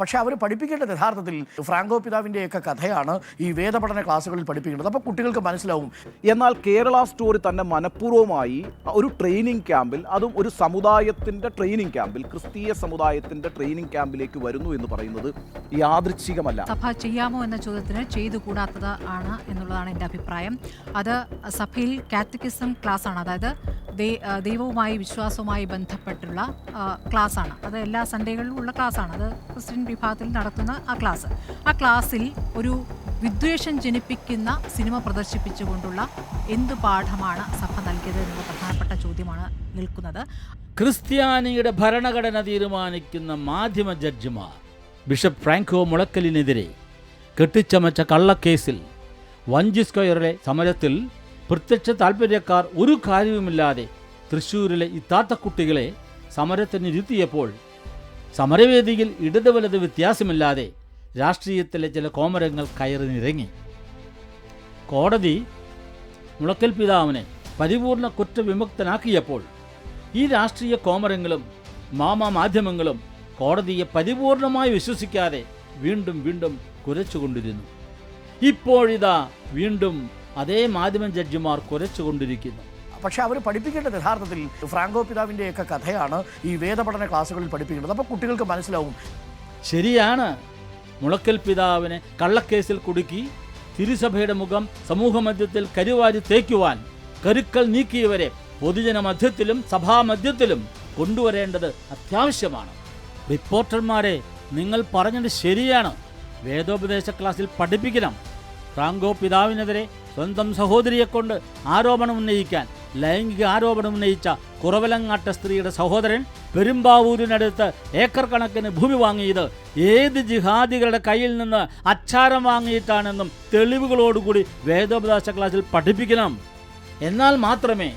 പക്ഷെ അവർ പഠിപ്പിക്കേണ്ടത് യഥാർത്ഥത്തിൽ ഫ്രാങ്കോ പിതാവിന്റെയൊക്കെ കഥയാണ് ഈ വേദപഠന ക്ലാസ്സുകളിൽ പഠിപ്പിക്കേണ്ടത് അപ്പോൾ കുട്ടികൾക്ക് മനസ്സിലാവും. എന്നാൽ കേരള സ്റ്റോറി തന്നെ മനഃപൂർവമായി ഒരു ട്രെയിനിങ് ക്യാമ്പിൽ അതും ഒരു സമുദായത്തിന്റെ ട്രെയിനിങ് ക്യാമ്പിൽ ക്രിസ്തീയ സമുദായത്തിന്റെ ട്രെയിനിങ് ക്യാമ്പിലേക്ക് വരുന്നു എന്ന് പറയുന്നത് യാദൃച്ഛികമല്ല. സഭ ചെയ്യാമോ എന്ന ചോദ്യത്തിന് ചെയ്തു കൂടാത്തത് ആണ് എന്നുള്ളതാണ് എന്റെ അഭിപ്രായം. അത് സഭയിൽ കാത്തക്കിസം ക്ലാസ് ആണ് അതായത് ദൈവവുമായി വിശ്വാസവുമായി ബന്ധപ്പെട്ടുള്ള ക്ലാസ്സാണ്. അത് എല്ലാ സൺഡേകളിലും ഉള്ള ക്ലാസ്സാണ്. അത് ക്രിസ്ത്യൻ വിഭാഗത്തിൽ നടത്തുന്ന ആ ക്ലാസ് ആ ക്ലാസ്സിൽ ഒരു വിദ്വേഷം ജനിപ്പിക്കുന്ന സിനിമ പ്രദർശിപ്പിച്ചുകൊണ്ടുള്ള എന്ത് പാഠമാണ് സഭ നൽകിയത് എന്നുള്ള പ്രധാനപ്പെട്ട ചോദ്യമാണ് നിൽക്കുന്നത്. ക്രിസ്ത്യാനിയുടെ ഭരണഘടന തീരുമാനിക്കുന്ന മാധ്യമ ജഡ്ജിമാർ ബിഷപ്പ് ഫ്രാങ്കോ മുളക്കലിനെതിരെ കെട്ടിച്ചമച്ച കള്ളക്കേസിൽ വഞ്ചി സ്ക്വയറിലെ സമരത്തിൽ പ്രത്യക്ഷ താൽപ്പര്യക്കാർ ഒരു കാര്യവുമില്ലാതെ തൃശ്ശൂരിലെ ഇത്താത്ത കുട്ടികളെ സമരത്തിന് ഇരുത്തിയപ്പോൾ സമരവേദിയിൽ ഇടത് വലത് വ്യത്യാസമില്ലാതെ രാഷ്ട്രീയത്തിലെ ചില കോമരങ്ങൾ കയറി നിരങ്ങി. കോടതി മുളക്കൽ പിതാവിനെ പരിപൂർണ കുറ്റവിമുക്തനാക്കിയപ്പോൾ ഈ രാഷ്ട്രീയ കോമരങ്ങളും മാമാ മാധ്യമങ്ങളും കോടതിയെ പരിപൂർണമായി വിശ്വസിക്കാതെ വീണ്ടും വീണ്ടും കുരച്ചുകൊണ്ടിരുന്നു. ഇപ്പോഴിതാ വീണ്ടും അതേ മാധ്യമ ജഡ്ജിമാർ കുറച്ചുകൊണ്ടിരിക്കുന്നു പക്ഷെ അവർ പഠിപ്പിക്കേണ്ടത് യഥാർത്ഥത്തിൽ ഫ്രാങ്കോ പിതാവിന്റെയൊക്കെ കഥയാണ് ഈ വേദപഠന ക്ലാസ്സുകളിൽ പഠിപ്പിക്കുന്നത് അപ്പോൾ കുട്ടികൾക്ക് മനസ്സിലാവും. ശരിയാണ്. മുളക്കൽ പിതാവിനെ കള്ളക്കേസിൽ കുടുക്കി തിരുസഭയുടെ മുഖം സമൂഹമധ്യത്തിൽ കരുവാരി തേക്കുവാൻ കരുക്കൾ നീക്കിയവരെ പൊതുജന മധ്യത്തിലും സഭാമധ്യത്തിലും കൊണ്ടുവരേണ്ടത് അത്യാവശ്യമാണ്. റിപ്പോർട്ടർമാരെ നിങ്ങൾ പറഞ്ഞത് ശരിയാണ്. വേദോപദേശ ക്ലാസ്സിൽ പഠിപ്പിക്കണം. ഫ്രാങ്കോ പിതാവിനെതിരെ സ്വന്തം സഹോദരിയെക്കൊണ്ട് ആരോപണം ഉന്നയിക്കാൻ ലൈംഗിക ആരോപണം ഉന്നയിച്ച കുറവലങ്ങാട്ട സ്ത്രീയുടെ സഹോദരൻ പെരുമ്പാവൂരിനടുത്ത് ഏക്കർ കണക്കിന് ഭൂമി വാങ്ങിയത് ഏത് ജിഹാദികളുടെ കയ്യിൽ നിന്ന് അച്ചാരം വാങ്ങിയിട്ടാണെന്നും തെളിവുകളോടുകൂടി വേദോപദേശ ക്ലാസ്സിൽ പഠിപ്പിക്കണം. എന്നാൽ മാത്രമേ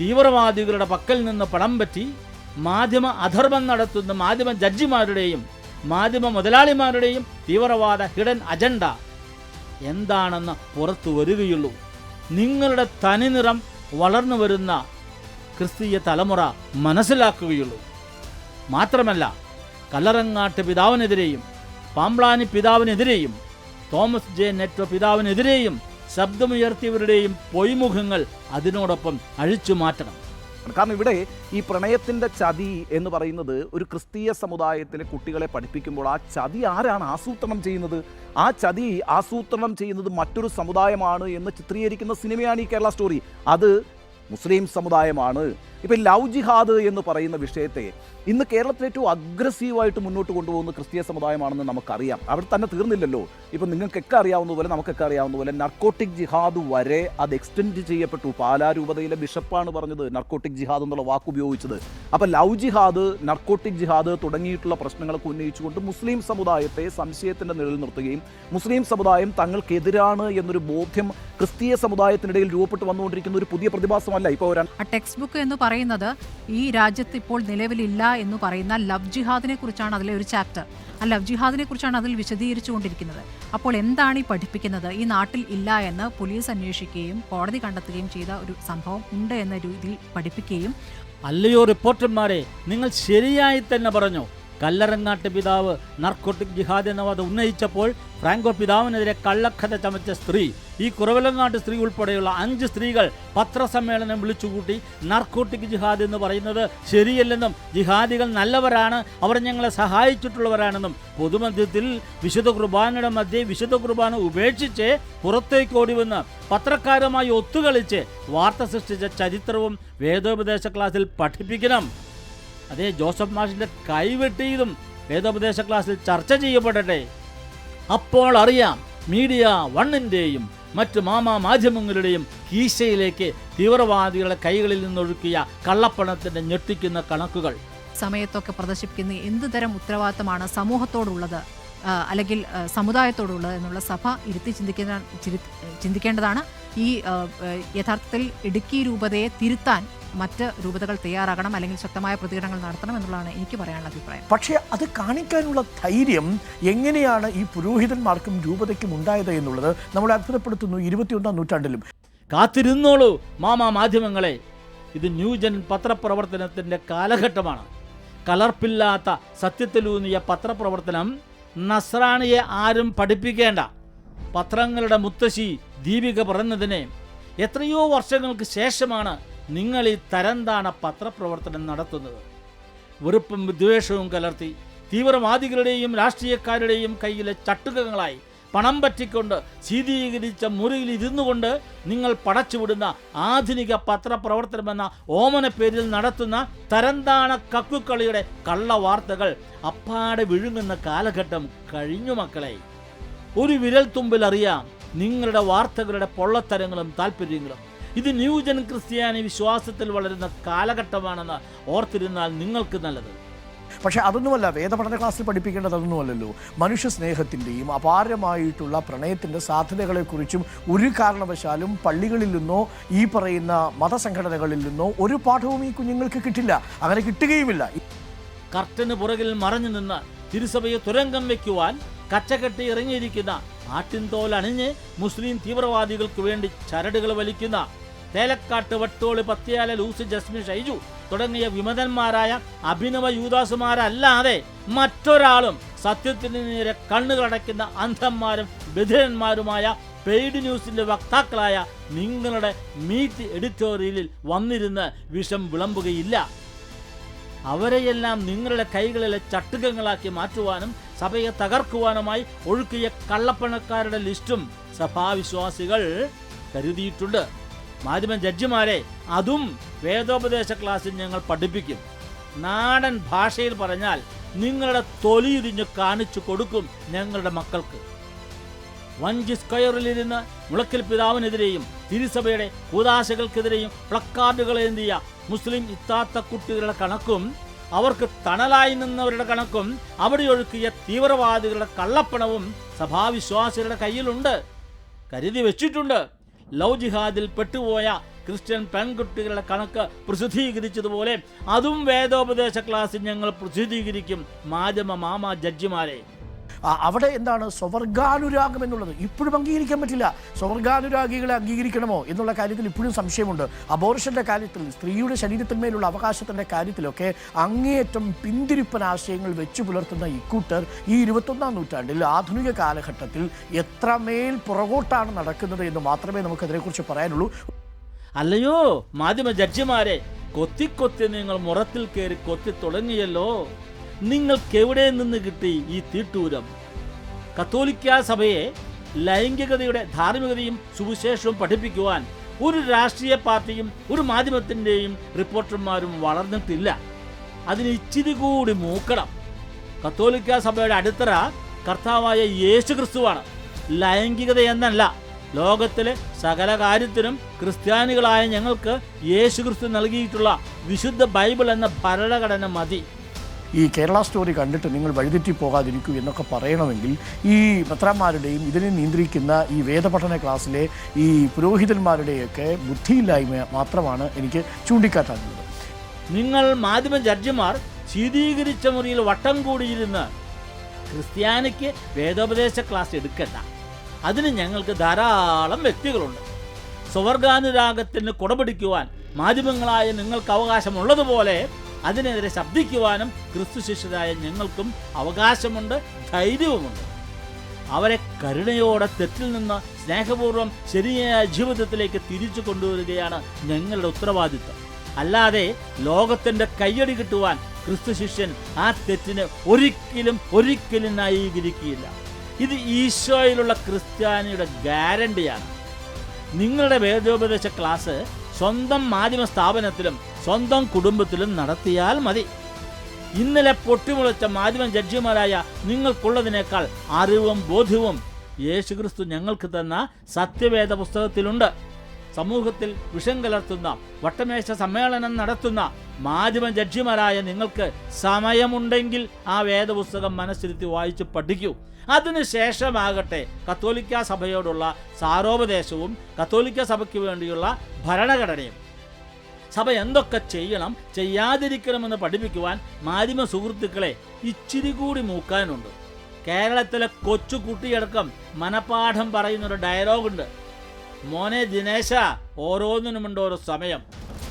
തീവ്രവാദികളുടെ പക്കൽ നിന്ന് പണം പറ്റി മാധ്യമ അധർമ്മം നടത്തുന്ന മാധ്യമ ജഡ്ജിമാരുടെയും മാധ്യമ മുതലാളിമാരുടെയും തീവ്രവാദ ഹിഡൻ അജണ്ട എന്താണെന്ന് പുറത്തു വരികയുള്ളൂ. നിങ്ങളുടെ തനിനിറം വളർന്നു വരുന്ന ക്രിസ്തീയ തലമുറ മനസ്സിലാക്കുകയുള്ളൂ. മാത്രമല്ല കല്ലറങ്ങാട്ട് പിതാവിനെതിരെയും പാമ്പ്ലാനി പിതാവിനെതിരെയും തോമസ് ജെ. നെറ്റോ പിതാവിനെതിരെയും ശബ്ദമുയർത്തിയവരുടെയും പൊയ്മുഖങ്ങൾ അതിനോടൊപ്പം അഴിച്ചു മാറ്റണം. കാരണം ഇവിടെ ഈ പ്രണയത്തിന്റെ ചതി എന്ന് പറയുന്നത് ഒരു ക്രിസ്തീയ സമുദായത്തിലെ കുട്ടികളെ പഠിപ്പിക്കുമ്പോൾ ആ ചതി ആരാണ് ആസൂത്രണം ചെയ്യുന്നത്? ആ ചതി ആസൂത്രണം ചെയ്യുന്നത് മറ്റൊരു സമുദായമാണ് എന്ന് ചിത്രീകരിക്കുന്ന സിനിമയാണ് ഈ കേരള സ്റ്റോറി. അത് മുസ്ലിം സമുദായമാണ്. ഇപ്പം ലവ് ജിഹാദ് എന്ന് പറയുന്ന വിഷയത്തെ ഇന്ന് കേരളത്തിൽ ഏറ്റവും അഗ്രസീവായിട്ട് മുന്നോട്ട് കൊണ്ടുപോകുന്ന ക്രിസ്തീയ സമുദായമാണെന്ന് നമുക്കറിയാം. അവിടെ തന്നെ തീർന്നില്ലല്ലോ. ഇപ്പം നിങ്ങൾക്കൊക്കെ അറിയാവുന്ന പോലെ നമുക്കൊക്കെ അറിയാവുന്ന പോലെ നർക്കോട്ടിക് ജിഹാദ് വരെ അത് എക്സ്റ്റെൻഡ് ചെയ്യപ്പെട്ടു. പാലാരൂപതയിലെ ബിഷപ്പാണ് പറഞ്ഞത് നർക്കോട്ടിക് ജിഹാദ് എന്നുള്ള വാക്ക് ഉപയോഗിച്ചത്. അപ്പം ലവ് ജിഹാദ് നർക്കോട്ടിക് ജിഹാദ് തുടങ്ങിയിട്ടുള്ള പ്രശ്നങ്ങളൊക്കെ ഉന്നയിച്ചുകൊണ്ട് മുസ്ലിം സമുദായത്തെ സംശയത്തിന്റെ നിഴൽ നിർത്തുകയും മുസ്ലിം സമുദായം തങ്ങൾക്കെതിരാണ് എന്നൊരു ബോധ്യം ക്രിസ്തീയ സമുദായത്തിനിടയിൽ രൂപപ്പെട്ട് വന്നുകൊണ്ടിരിക്കുന്ന ഒരു പുതിയ പ്രതിഭാസമല്ല ഇപ്പോൾ ആ ടെക്സ്റ്റ് ബുക്ക് എന്ന് പറയുന്നത് ഈ രാജ്യത്ത് ഇപ്പോൾ നിലവിലില്ല എന്ന് പറയുന്ന ലവ് ജിഹാദിനെ കുറിച്ചാണ് അതിലെ ഒരു ചാപ്റ്റർ ആ ലവ് ജിഹാദിനെ കുറിച്ചാണ് അതിൽ വിശദീകരിച്ചുകൊണ്ടിരിക്കുന്നത്. അപ്പോൾ എന്താണ് ഈ പഠിപ്പിക്കുന്നത്? ഈ നാട്ടിൽ ഇല്ല എന്ന് പോലീസ് അന്വേഷിക്കുകയും കോടതി കണ്ടെത്തുകയും ചെയ്ത ഒരു സംഭവം ഉണ്ട് എന്ന രീതിയിൽ പഠിപ്പിക്കുകയും അല്ലയോ റിപ്പോർട്ടർമാരെ നിങ്ങൾ ശരിയായി തന്നെ പറഞ്ഞു? കല്ലറങ്ങാട്ട് പിതാവ് നർക്കോട്ടിക് ജിഹാദ് എന്ന വാദം ഉന്നയിച്ചപ്പോൾ ഫ്രാങ്കോ പിതാവിനെതിരെ കള്ളക്കഥ ചമച്ച സ്ത്രീ ഈ കുറവലങ്ങാട്ട് സ്ത്രീ ഉൾപ്പെടെയുള്ള അഞ്ച് സ്ത്രീകൾ പത്രസമ്മേളനം വിളിച്ചുകൂട്ടി നർക്കോട്ടിക് ജിഹാദ് എന്ന് പറയുന്നത് ശരിയല്ലെന്നും ജിഹാദികൾ നല്ലവരാണ് അവർ ഞങ്ങളെ സഹായിച്ചിട്ടുള്ളവരാണെന്നും പൊതുമധ്യത്തിൽ വിശുദ്ധ കുർബാനയുടെ മധ്യേ വിശുദ്ധ കുർബാന ഉപേക്ഷിച്ച് പുറത്തേക്ക് ഓടി വന്ന് പത്രക്കാരുമായി ഒത്തുകളിച്ച് വാർത്ത സൃഷ്ടിച്ച ചരിത്രവും വേദോപദേശ ക്ലാസ്സിൽ പഠിപ്പിക്കണം. അതേ ജോസഫ് മാഷിന്റെ കൈവെട്ടിയതും വേദോപദേശ ക്ലാസ്സിൽ ചർച്ച ചെയ്യപ്പെടട്ടെ. അപ്പോൾ അറിയാം മീഡിയ വണ്ണിന്റെയും മറ്റ് മാമാ മാധ്യമങ്ങളുടെയും കീശയിലേക്ക് തീവ്രവാദികളുടെ കൈകളിൽ നിന്നൊഴുക്കിയ കള്ളപ്പണത്തിന്റെ ഞെട്ടിക്കുന്ന കണക്കുകൾ. സമയത്തൊക്കെ പ്രദർശിപ്പിക്കുന്ന എന്ത് തരം ഉത്തരവാദിത്തമാണ് സമൂഹത്തോടുള്ളത് അല്ലെങ്കിൽ സമുദായത്തോടുള്ളത് എന്നുള്ള സഭ ഇരുത്തി ചിന്തിക്കുന്ന ചിന്തിക്കേണ്ടതാണ്. ഈ യഥാർത്ഥത്തിൽ ഇടുക്കി രൂപതയെ തിരുത്താൻ മറ്റ് രൂപതകൾ തയ്യാറാകണം അല്ലെങ്കിൽ ശക്തമായ പ്രതികരണങ്ങൾ നടത്തണം എന്നുള്ളതാണ് എനിക്ക് പറയാനുള്ള അഭിപ്രായം. പക്ഷേ അത് കാണിക്കാനുള്ള ധൈര്യം എങ്ങനെയാണ് ഈ പുരോഹിതന്മാർക്കും രൂപതയ്ക്കും ഉണ്ടായത് എന്നുള്ളത് നമ്മൾ അത്ഭുതപ്പെടുത്തുന്നു ഇരുപത്തിയൊന്നാം നൂറ്റാണ്ടിലും. കാത്തിരുന്നോളൂ മാമാ മാധ്യമങ്ങളെ. ഇത് ന്യൂജൻ പത്രപ്രവർത്തനത്തിന്റെ കാലഘട്ടമാണ്. കലർപ്പില്ലാത്ത സത്യത്തിലൂന്നിയ പത്രപ്രവർത്തനം നസ്രാണിയെ ആരും പഠിപ്പിക്കേണ്ട. പത്രങ്ങളുടെ മുത്തശ്ശി ദീപിക പറഞ്ഞതിനെ എത്രയോ വർഷങ്ങൾക്ക് ശേഷമാണ് നിങ്ങൾ ഈ തരംതാണ പത്രപ്രവർത്തനം നടത്തുന്നത്. വെറുപ്പും വിദ്വേഷവും കലർത്തി തീവ്രവാദികളുടെയും രാഷ്ട്രീയക്കാരുടെയും കയ്യിലെ ചട്ടുകങ്ങളായി പണം പറ്റിക്കൊണ്ട് ശീതീകരിച്ച മുറിയിൽ ഇരുന്നു കൊണ്ട് നിങ്ങൾ പടച്ചുവിടുന്ന ആധുനിക പത്രപ്രവർത്തനമെന്ന ഓമന പേരിൽ നടത്തുന്ന തരംതാണ കക്കുക്കളിയുടെ കള്ള വാർത്തകൾ അപ്പാടെ വിഴുങ്ങുന്ന കാലഘട്ടം കഴിഞ്ഞു മക്കളെ. ഒരു വിരൽ തുമ്പിൽ അറിയാം നിങ്ങളുടെ വാർത്തകളുടെ പൊള്ളത്തരങ്ങളും താല്പര്യങ്ങളും ഇത് ന്യൂജൻ ക്രിസ്ത്യാനി വിശ്വാസത്തിൽ വളരുന്ന കാലഘട്ടമാണെന്ന് ഓർത്തിരുന്നാൽ നിങ്ങൾക്ക് നല്ലത്. പക്ഷേ അതൊന്നുമല്ല വേദപഠന ക്ലാസ്സിൽ പഠിപ്പിക്കേണ്ടത് അതൊന്നുമല്ലല്ലോ. മനുഷ്യ സ്നേഹത്തിന്റെയും അപാരമായിട്ടുള്ള പ്രണയത്തിന്റെ സാധ്യതകളെക്കുറിച്ചും ഒരു കാരണവശാലും പള്ളികളിൽ നിന്നോ ഈ പറയുന്ന മതസംഘടനകളിൽ നിന്നോ ഒരു പാഠവും ഈ കുഞ്ഞുങ്ങൾക്ക് കിട്ടില്ല. അങ്ങനെ കിട്ടുകയുമില്ല. കർട്ടന് പുറകിൽ മറഞ്ഞു നിന്ന് തിരുസഭയെ തുരങ്കം വയ്ക്കുവാൻ കച്ചകെട്ടി ഇറങ്ങിയിരിക്കുന്ന ആട്ടിൻതോൽ അണിഞ്ഞ് മുസ്ലിം തീവ്രവാദികൾക്ക് വേണ്ടി ചരടുകൾ വലിക്കുന്ന തേലക്കാട്ട് വട്ടോൾ പത്തിയാല ലൂസ് ജസ്മിൻ ഷൈജു തുടങ്ങിയ വിമതന്മാരായ അഭിനവ യൂദാസുമാരല്ലാതെ മറ്റൊരാളും സത്യത്തിന് നേരെ കണ്ണുകളടയ്ക്കുന്ന അന്ധന്മാരും ബധിരന്മാരുമായ പെയ്ഡ് ന്യൂസിന്റെ വക്താക്കളായ നിങ്ങളുടെ മീറ്റ് എഡിറ്റോറിയലിൽ വന്നിരുന്ന് വിഷം വിളമ്പുകയില്ല. അവരെയെല്ലാം നിങ്ങളുടെ കൈകളിലെ ചട്ടുകങ്ങളാക്കി മാറ്റുവാനും സഭയെ തകർക്കുവാനുമായി ഒഴുക്കിയ കള്ളപ്പണക്കാരുടെ ലിസ്റ്റും സഭാവിശ്വാസികൾ കരുതിയിട്ടുണ്ട്. മാധ്യമ ജഡ്ജിമാരെ അതും വേദോപദേശ ക്ലാസ്സിൽ ഞങ്ങൾ പഠിപ്പിക്കും. നാടൻ ഭാഷയിൽ പറഞ്ഞാൽ നിങ്ങളുടെ തൊലിയിരിഞ്ഞ് കാണിച്ചു കൊടുക്കും ഞങ്ങളുടെ മക്കൾക്ക്. വഞ്ചി സ്ക്വയറിലിരുന്ന് മുളക്കൽ പിതാവിനെതിരെയും തിരുസഭയുടെ കൂതാശകൾക്കെതിരെയും പ്ലക്കാർഡുകൾ എന്തിയ മുസ്ലിം ഇത്താത്ത കുട്ടികളുടെ കണക്കും അവർക്ക് തണലായി നിന്നവരുടെ കണക്കും അവിടെ ഒഴുക്കിയ തീവ്രവാദികളുടെ കള്ളപ്പണവും സഭാവിശ്വാസികളുടെ കയ്യിലുണ്ട്. കരുതി വെച്ചിട്ടുണ്ട്. ലവ് ജിഹാദിൽ പെട്ടുപോയ ക്രിസ്ത്യൻ പെൺകുട്ടികളുടെ കണക്ക് പ്രസിദ്ധീകരിച്ചതുപോലെ അതും വേദോപദേശ ക്ലാസ്സിൽ ഞങ്ങൾ പ്രസിദ്ധീകരിക്കും മാധ്യമ മാമ ജഡ്ജിമാരെ. അവിടെ എന്താണ് സ്വർഗാനുരാഗം എന്നുള്ളത്? ഇപ്പോഴും അംഗീകരിക്കാൻ പറ്റില്ല. സ്വർഗാനുരാഗികളെ അംഗീകരിക്കണമോ എന്നുള്ള കാര്യത്തിൽ ഇപ്പോഴും സംശയമുണ്ട്. അബോർഷന്റെ കാര്യത്തിൽ സ്ത്രീയുടെ ശരീരത്തിന്മേലുള്ള അവകാശത്തിന്റെ കാര്യത്തിലൊക്കെ അങ്ങേയറ്റം പിന്തിരിപ്പൻ ആശയങ്ങൾ വെച്ചു പുലർത്തുന്ന ഇക്കൂട്ടർ ഈ ഇരുപത്തൊന്നാം നൂറ്റാണ്ടിൽ ആധുനിക കാലഘട്ടത്തിൽ എത്രമേൽ പുറകോട്ടാണ് നടക്കുന്നത് എന്ന് മാത്രമേ നമുക്ക് അതിനെക്കുറിച്ച് പറയാനുള്ളൂ. അല്ലയോ മാധ്യമ ജഡ്ജിമാരെ കൊത്തിക്കൊത്തി നിങ്ങൾ മുറത്തിൽ കയറി കൊത്തി തുടങ്ങിയല്ലോ. നിങ്ങൾക്ക് എവിടെ നിന്ന് കിട്ടി ഈ തീട്ടൂരം? കത്തോലിക്ക സഭയെ ലൈംഗികതയുടെ ധാർമ്മികതയും സുവിശേഷവും പഠിപ്പിക്കുവാൻ ഒരു രാഷ്ട്രീയ പാർട്ടിയും ഒരു മാധ്യമത്തിന്റെയും റിപ്പോർട്ടർമാരും വളർന്നിട്ടില്ല. അതിന് ഇച്ചിരി കൂടി മൂക്കണം. കത്തോലിക്ക സഭയുടെ അടിത്തറ കർത്താവായ യേശു ക്രിസ്തുവാണ് ലൈംഗികത എന്നല്ല ലോകത്തിലെ സകല കാര്യത്തിനും ക്രിസ്ത്യാനികളായ ഞങ്ങൾക്ക് യേശു ക്രിസ്തു നൽകിയിട്ടുള്ള വിശുദ്ധ ബൈബിൾ എന്ന ഭരണഘടന മതി. ഈ കേരള സ്റ്റോറി കണ്ടിട്ട് നിങ്ങൾ വഴിതെറ്റി പോകാതിരിക്കൂ എന്നൊക്കെ പറയണമെങ്കിൽ ഈ പത്രന്മാരുടെയും ഇതിനെ നിയന്ത്രിക്കുന്ന ഈ വേദപഠന ക്ലാസ്സിലെ ഈ പുരോഹിതന്മാരുടെയൊക്കെ ബുദ്ധിയില്ലായ്മ മാത്രമാണ് എനിക്ക് ചൂണ്ടിക്കാട്ടാനുള്ളത്. നിങ്ങൾ മാധ്യമ ജഡ്ജിമാർ ശീതീകരിച്ച മുറിയിൽ വട്ടം കൂടിയിരുന്ന് ക്രിസ്ത്യാനിക്ക് വേദോപദേശ ക്ലാസ് എടുക്കണ്ട. അതിന് ഞങ്ങൾക്ക് ധാരാളം വ്യക്തികളുണ്ട്. സ്വർഗാനുരാഗത്തിന് കുടപിടിക്കുവാൻ മാധ്യമങ്ങളായ നിങ്ങൾക്ക് അവകാശമുള്ളതുപോലെ അതിനെതിരെ ശബ്ദിക്കുവാനും ക്രിസ്തു ശിഷ്യരായ ഞങ്ങൾക്കും അവകാശമുണ്ട് ധൈര്യവുമുണ്ട്. അവരെ കരുണയോടെ തെറ്റിൽ നിന്ന് സ്നേഹപൂർവം ശരിയായ ജീവിതത്തിലേക്ക് തിരിച്ചു കൊണ്ടുവരികയാണ് ഞങ്ങളുടെ ഉത്തരവാദിത്വം. അല്ലാതെ ലോകത്തിന്റെ കയ്യടി കിട്ടുവാൻ ക്രിസ്തു ശിഷ്യൻ ആ തെറ്റിനെ ഒരിക്കലും ഒരിക്കലും ന്യായീകരിക്കുകയില്ല. ഇത് ഈശോയിലുള്ള ക്രിസ്ത്യാനിയുടെ ഗ്യാരണ്ടിയാണ്. നിങ്ങളുടെ വേദോപദേശ ക്ലാസ് സ്വന്തം മാധ്യമ സ്ഥാപനത്തിലും സ്വന്തം കുടുംബത്തിലും നടത്തിയാൽ മതി. ഇന്നലെ പൊട്ടിമുളച്ച മാധ്യമ ജഡ്ജിമാരായ നിങ്ങൾക്കുള്ളതിനേക്കാൾ അറിവും ബോധ്യവും യേശുക്രിസ്തു ഞങ്ങൾക്ക് തന്ന സത്യവേദ പുസ്തകത്തിലുണ്ട്. സമൂഹത്തിൽ വിഷം കലർത്തുന്ന വട്ടമേശ സമ്മേളനം നടത്തുന്ന മാധ്യമ ജഡ്ജിമാരായ നിങ്ങൾക്ക് സമയമുണ്ടെങ്കിൽ ആ വേദപുസ്തകം മനസ്സിരുത്തി വായിച്ച് പഠിക്കൂ. അതിനുശേഷമാകട്ടെ കത്തോലിക്ക സഭയോടുള്ള സാരോപദേശവും കത്തോലിക്ക സഭയ്ക്ക് വേണ്ടിയുള്ള ഭരണഘടനയും. സഭ എന്തൊക്കെ ചെയ്യണം ചെയ്യാതിരിക്കണമെന്ന് പഠിപ്പിക്കുവാൻ മാധ്യമ സുഹൃത്തുക്കളെ ഇച്ചിരി കൂടി മൂക്കാനുണ്ട്. കേരളത്തിലെ കൊച്ചു കുട്ടിയടക്കം മനപാഠം പറയുന്നൊരു ഡയലോഗുണ്ട്. മോനെ ദിനേശ ഓരോന്നിനുമുണ്ട് ഓരോ സമയം.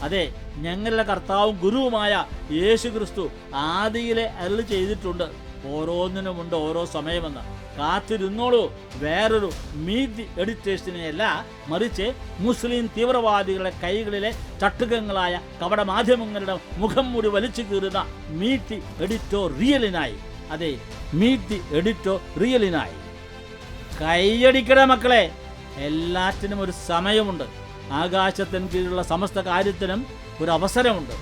അതെ ഞങ്ങളുടെ കർത്താവും ഗുരുവുമായ യേശു ക്രിസ്തു ആദിയിലെ അരുൾ ചെയ്തിട്ടുണ്ട്. ഓരോന്നിനുമുണ്ട് ഓരോ സമയമെന്ന്. കാത്തിരുന്നോളൂ. വേറൊരു മീതി എഡിറ്റേഴ്സിനെയല്ല മറിച്ച് മുസ്ലിം തീവ്രവാദികളുടെ കൈകളിലെ ചട്ടുകങ്ങളായ കവട മാധ്യമങ്ങളുടെ മുഖം മുടി വലിച്ചു കീറുന്ന മീറ്റ് എഡിറ്റോ റിയലിനായി. അതെ മീറ്റ് എഡിറ്റോ റിയലിനായി. കൈയടിക്കട മക്കളെ എല്ലാറ്റിനും ഒരു സമയമുണ്ട്. ആകാശത്തിന് കീഴിലുള്ള സമസ്ത കാര്യത്തിനും ഒരു അവസരമുണ്ട്.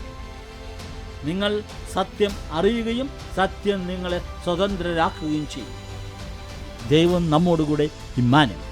നിങ്ങൾ സത്യം അറിയുകയും സത്യം നിങ്ങളെ സ്വതന്ത്രരാക്കുകയും ചെയ്യും. ദൈവം നമ്മോടുകൂടെ ഇമ്മാനും